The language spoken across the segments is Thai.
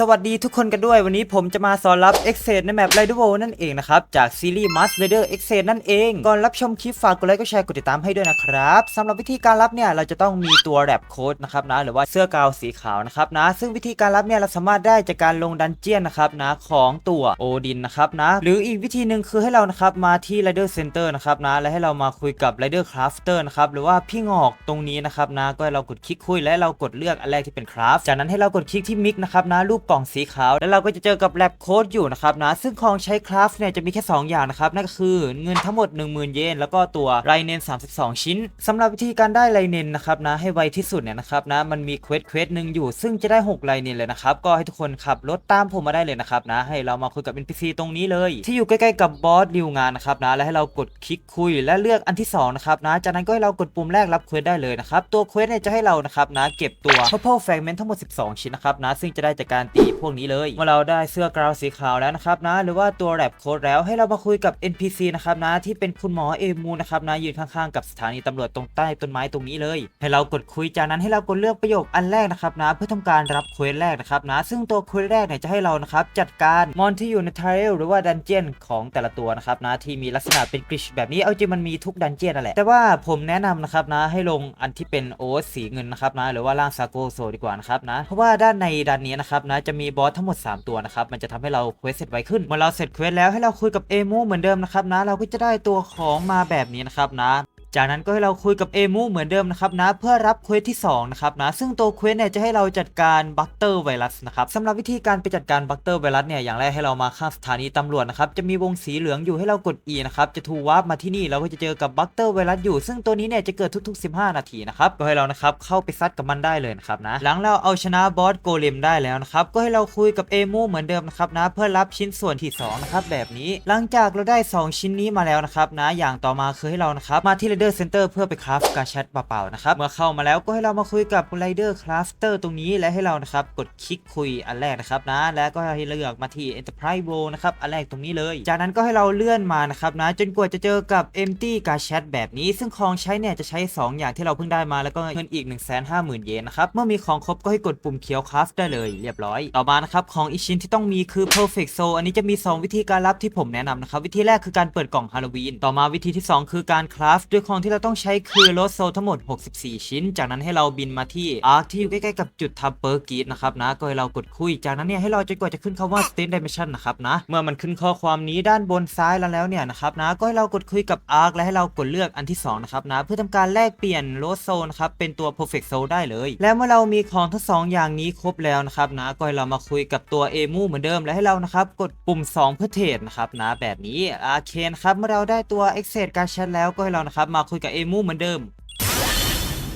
สวัสดีทุกคนกันด้วยวันนี้ผมจะมาสอนรับ e x c e ในแมป Rider World นั่นเองนะครับ จากซีรีส์ Mask Rider e x c e นั่นเอง ก่อนรับชมคลิปฝากกดไลค์กดแชร์กดติดตามให้ด้วยนะครับสำหรับวิธีการรับเนี่ย เราจะต้องมีตัวแรปโค้ดนะครับนะ หรือว่าเสื้อกาวสีขาวนะครับนะ ซึ่งวิธีการรับเนี่ย เราสามารถได้จากการลงดันเจียนนะครับนะของตัวโอดินนะครับนะ หรืออีกวิธีหนึ่งคือให้เรานะครับมาที่ Rider Center นะครับนะและให้เรามาคุยกับ Rider Crafter นะครับหรือว่าพี่งอกตรงนี้นะครับนะก็ให้เรากดคลิกคุยและเรากดเลือกอันแรกที่เป็นคราฟจากนั้นให้เรากดคลิกที่มิกนะครับนะรูปกล่องสีขาว แล้วเราก็จะเจอกับแลบโค้ดอยู่นะครับนะ ซึ่งของใช้คราฟเนี่ยจะมีแค่ 2 อย่างนะครับ นั่นก็คือเงินทั้งหมด 10,000 เยน แล้วก็ตัวไรเนน 32 ชิ้นสำหรับวิธีการได้ไรเนนนะครับนะให้ไวที่สุดเนี่ยนะครับนะมันมีเควสเควสหนึ่งอยู่ ซึ่งจะได้ 6 ไรเนนเลยนะครับ ก็ให้ทุกคนขับรถตามผมมาได้เลยนะครับนะให้เรามาคุยกับ NPC ตรงนี้เลย ที่อยู่ใกล้ๆกับบอสดิวงานนะครับนะและให้เรากดคลิกคุยและเลือกอันที่สองนะครับนะจากนั้นก็ให้เรากดปุ่มแรกรับเควสได้เลยนะครับตัวเควสเนี่ยจะให้เรานะครับนะเก็บตัว purple fragment ทั้งหมด 12 ชิ้นนะครับนะซึ่งจะได้จากการตีพวกนี้เลยเมื่อเราได้เสื้อกราวสีขาวแล้วนะครับนะ หรือว่าตัวแรปโค้ดแล้วให้เรามาคุยกับ NPC นะครับนะที่เป็นคุณหมอเอมูนะครับนะยืนข้างๆกับสถานีตำรวจตรงใต้ต้นไม้ตรงนี้เลย ให้เรากดคุยจากนั้นให้เรากดเลือกประโยคอันแรกนะครับนะ เพื่อทำการรับเควสแรกนะครับนะ ซึ่งตัวเควสแรกเนี่ยจะให้เรานะครับจัดการมอนที่อยู่ในทาเรลหรือว่าดันเจียนของแต่ละตัวนะครับนะที่มีลักษณะเป็นกริชแบบนี้เอาจริงมันมีทุกดันเจียนนั่นแหละแต่ว่าผมแนะนำนะครับนะให้ลงอันที่เป็นโอสสีเงินนะครับนะหรือว่าร่างซาโกโซดีกว่านะครับนะเพราะว่าด้านในดันนี้นะครับนะจะมีบอสทั้งหมด 3 ตัวนะครับ มันจะทำให้เราเควสเสร็จไวขึ้น เมื่อเราเสร็จเควสแล้วให้เราคุยกับเอมูเหมือนเดิมนะครับนะ เราก็จะได้ตัวของมาแบบนี้นะครับนะ จากนั้นก็ให้เราคุยกับเอมูเหมือนเดิมนะครับนะเพื่อรับเควสที่2นะครับนะซึ่งตัวเควสเนี่ยจะให้เราจัดการบัคเตอร์ไวรัสนะครับสำหรับวิธีการไปจัดการบัคเตอร์ไวรัสเนี่ยอย่างแรกให้เรามาข้างสถานีตำรวจนะครับจะมีวงสีเหลืองอยู่ให้เรากด E นะครับจะทูวาร์ปมาที่นี่เราก็จะเจอกับบัคเตอร์ไวรัสอยู่ ซึ่งตัวนี้เนี่ยจะเกิดทุก ๆ 15 นาทีนะครับก็ให้เรานะครับเข้าไปซัดกับมันได้เลยนะครับนะหลังเราเอาชนะบอสโกเลมได้แล้วนะครับก็ให้เราคุยกับเอมูเหมือนเดิมนะครับนะเพื่อรับชิ้นส่วนที่สองนะครับแบบนี้ หลังจากเราได้ 2 ชิ้นนี้มาแล้วนะครับนะอย่างต่อมาคือให้เรานะครับมาที่ Rider Center เพื่อไปคราฟกาแชทเปล่าๆนะครับ เมื่อเข้ามาแล้วก็ให้เรามาคุยกับ Rider Crafter ตรงนี้และให้เรานะครับกดคลิกคุยอันแรกนะครับนะ แล้วก็ให้เลือกมาที่ Enterprise World นะครับอันแรกตรงนี้เลย จากนั้นก็ให้เราเลื่อนมานะครับนะจนกว่าจะเจอกับ Empty กาแชทแบบนี้ ซึ่งของใช้เนี่ยจะใช้ 2 อย่างที่เราเพิ่งได้มาแล้วก็เงินอีก 1 5 0 0 0 0 เยนนะครับเมื่อมีของครบก็ให้กดปุ่มเขียวคราฟได้เลยเรียบร้อย ต่อมานะครับของอีกชิ้นที่ต้องมีคือ Perfect Soul อันนี้จะมี 2 วิธีการรับที่ผมแนะนำนะครับวิธีแรกคือการเปิดกล่องฮาโลวีนต่อมาวิธีที่ 2 คือการคราฟด้วยของที่เราต้องใช้คือโรสโซทั้งหมด 64 ชิ้น จากนั้นให้เราบินมาที่อาร์คที่อยู่ใกล้ๆกับจุดทับเปอร์กีดนะครับนะก็ให้เรากดคุยจากนั้นเนี่ยให้เราจนกว่าจะขึ้นคำว่า State Dimension นะครับนะเมื่อมันขึ้นข้อความนี้ด้านบนซ้ายแล้วเนี่ยนะครับนะก็ให้เรากดคุยกับอาร์คและให้เรากดเลือกอันที่สองนะครับนะเพื่อทำการแลกเปลี่ยนโรสโซนะครับเป็นตัว Perfect Soul ได้เลย และเมื่อเรามีของทั้งสองอย่างนี้ครบแล้วนะครับนะก็ให้เรามาคุยกับตัวเอมูเหมือนเดิมและให้เรานะครับกดปุ่ม 2 เพื่อเทรดนะครับนะแบบนี้โอเคนะครับเมื่อเราได้ตัว e x c e การแชทแล้วก็ให้เรานะครับมาคุยกับเอมูเหมือนเดิม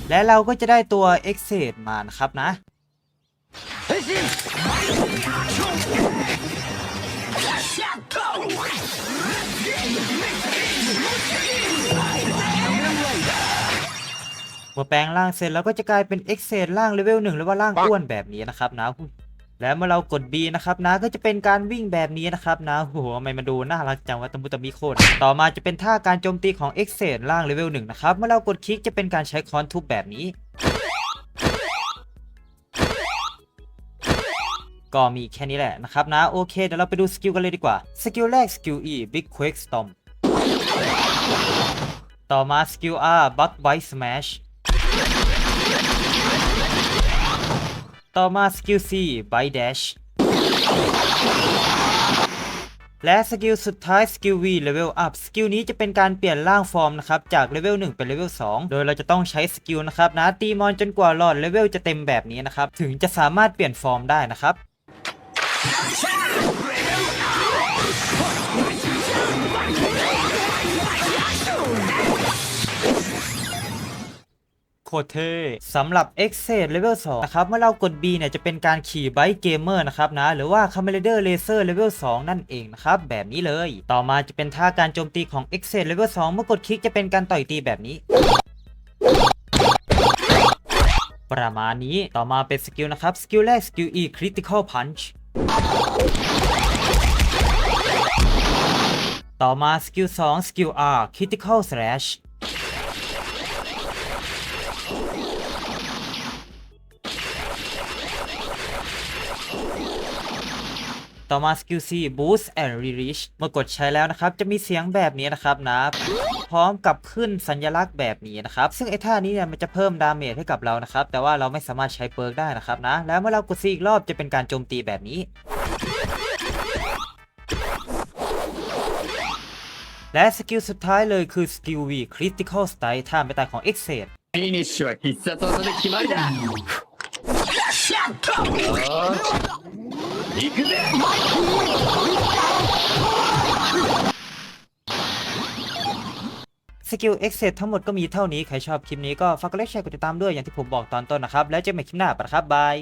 และเราก็จะได้ตัว e x c e มานะครับนะ เมื่อแปลงร่างเสร็จเราก็จะกลายเป็น e x c e ร่างเลเวลหนึ่งหรือว่าร่างอ้วนแบบนี้นะครับนะ และเมื่อเรากด B นะครับนะก็จะเป็นการวิ่งแบบนี้นะครับนะโหทำไมมันดูน่ารักจังว่าตะมุตะมิโคตรต่อมาจะเป็นท่าการโจมตีของ e x c e ร่างเลเวลหนึ่งนะครับเมื่อเรากดคลิกจะเป็นการใช้ค้อนทุบแบบนี้ ก็มีแค่นี้แหละนะครับนะโอเค เดี๋ยวเราไปดูสกิลกันเลยดีกว่า สกิลแรกสกิล E Big Quake Storm ต่อมาสกิล R Bug Bite Smash ต่อมาสกิล C Bite Dash และสกิลสุดท้ายสกิล V Level Up สกิลนี้จะเป็นการเปลี่ยนร่างฟอร์มนะครับจากเลเวล1เป็นเลเวล2โดยเราจะต้องใช้สกิลนะครับนะตีมอนจนกว่าหลอดเลเวลจะเต็มแบบนี้นะครับ ถึงจะสามารถเปลี่ยนฟอร์มได้นะครับ โคตรเท่สำหรับ e x c e Level 2นะครับเมื่อเรากด B เนี่ยจะเป็นการขี่ไบค์เกมเมอร์นะครับนะหรือว่า c a m e r a d e r Laser Level 2 นั่นเองนะครับแบบนี้เลย ต่อมาจะเป็นท่าการโจมตีของ e x c e Level 2 เมื่อกดคลิกจะเป็นการต่อยตีแบบนี้ประมาณนี้ ต่อมาเป็นสกิลนะครับ สกิลแรก สกิล E Critical Punch ต่อมาสกิล 2 สกิล R Critical Slash ต่อมาสกิล C Boost and Release เมื่อกดใช้แล้วนะครับ จะมีเสียงแบบนี้นะครับนะ พร้อมกับขึ้นสัญลักษณ์แบบนี้นะครับ ซึ่งไอ้ท่านี้เนี่ยมันจะเพิ่มดาเมจให้กับเรานะครับ แต่ว่าเราไม่สามารถใช้เปิร์กได้นะครับนะ แล้วเมื่อเรากด C อีกรอบจะเป็นการโจมตีแบบนี้ และสกิลสุดท้ายเลยคือสกิล V Critical Strike ท่าไม่ตายของ e x c e フィニッシュは必殺技で決まりだ行くぜ สกิลเอ็กเซทั้งหมดก็มีเท่านี้ ใครชอบคลิปนี้ก็ฝากกดไลค์แชร์กดติดตามด้วยอย่างที่ผมบอกตอนต้นนะครับ แล้วเจอกันใหม่คลิปหน้าปะครับบาย